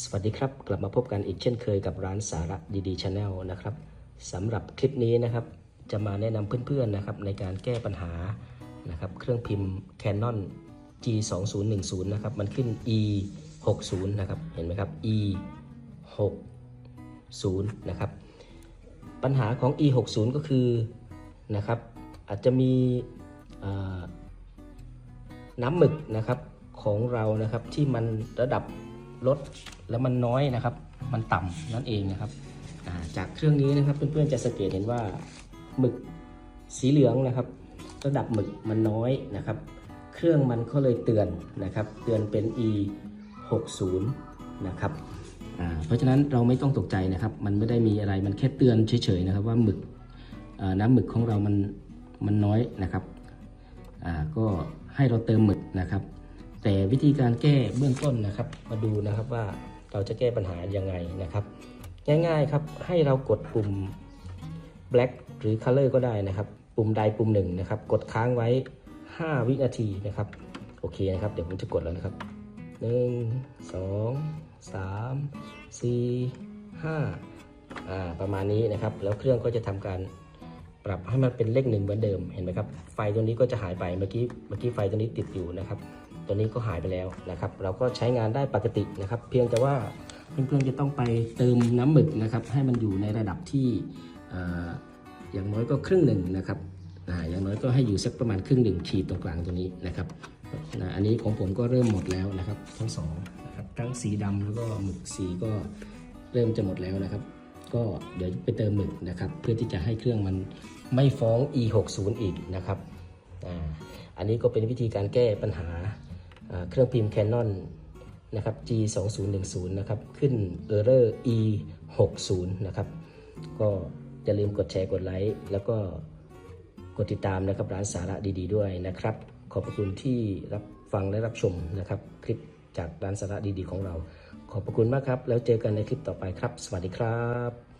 สวัสดีครับ กลับมาพบกันอีกเช่นเคยกับร้านสาระดีๆชาแนลนะครับสำหรับคลิปนี้นะครับ จะมาแนะนำเพื่อนๆนะครับในการแก้ปัญหานะครับเครื่องพิมพ์ Canon G 2 0 1 0นะครับมันขึ้น E 6 0นะครับเห็นไหมครับ E 6 0นะครับปัญหาของ E 6 0ก็คือนะครับอาจจะมีน้ำหมึกนะครับของเรานะครับที่มันระดับ ลดแล้วมันน้อยนะครับ มันต่ำนั่นเองนะครับาจากเครื่องนี้นะครับเพื่อนๆจะสังเกตเห็นว่าหมึกสีเหลืองนะครับ ระดับหมึกมันน้อยนะครับ เครื่องมันก็เลยเตือนนะครับ เตือนเป็น e 6 0นะครับเพราะฉะนั้นเราไม่ต้องตกใจนะครับ มันไม่ได้มีอะไรมันแค่เตือนเฉยๆนะครับ ว่าหมึกน้ำหมึกของเรามันมันน้อยนะครับก็ให้เราเติมหมึกนะครับ แต่วิธีการแก้เบื้องต้นนะครับ มาดูนะครับว่าเราจะแก้ปัญหายังไงนะครับ ง่ายๆครับให้เรากดปุ่ม black หรือ color ก็ได้นะครับ ปุ่มใดปุ่มหนึ่งนะครับ กดค้างไว้ 5 วินาทีนะครับ โอเคนะครับ เดี๋ยวผมจะกดแล้วนะครับ 1 2 3 4 5อ่าประมาณนี้นะครับ แล้วเครื่องก็จะทำการปรับให้มันเป็นเลขหนึ่งเหมือนเดิมเห็นไหมครับ ไฟตัวนี้ก็จะหายไปเมื่อกี้เมื่อกี้ไฟตัวนี้ติดอยู่นะครับ ตัวนี้ก็หายไปแล้วนะครับ เราก็ใช้งานได้ปกตินะครับ เพียงแต่ว่าเพื่อนๆจะต้องไปเติมน้ำหมึกนะครับ ให้มันอยู่ในระดับที่ออย่างน้อยก็ครึ่งหนึ่งนะครับอ่าอย่างน้อยก็ให้อยู่สักประมาณครึ่งหนึ่งขีดตรงกลางตัวนี้นะครับอันนี้ของผมก็เริ่มหมดแล้วนะครับ ทั้งสองนะครับทั้งสีดำแล้วก็หมึกสีก็เริ่มจะหมดแล้วนะครับ ก็เดี๋ยวไปเติมหมึกนะครับ เพื่อที่จะให้เครื่องมันไม่ฟ้อง e 6 0อีกนะครับอ่าอันนี้ก็เป็นวิธีการแก้ปัญหา เครื่องพิมพ์ Canon นะครับ G 2 0 1 0นะครับ ขึ้น error e 6 0นะครับ ก็อย่าลืมกดแชร์กดไลค์แล้วก็กดติดตามนะครับร้านสาระดี ๆ ด้วยนะครับ ขอบพระคุณที่รับฟังและรับชมนะครับ คลิปจากร้านสาระดี ๆ ของเรา ขอบพระคุณมากครับ แล้วเจอกันในคลิปต่อไปครับ สวัสดีครับ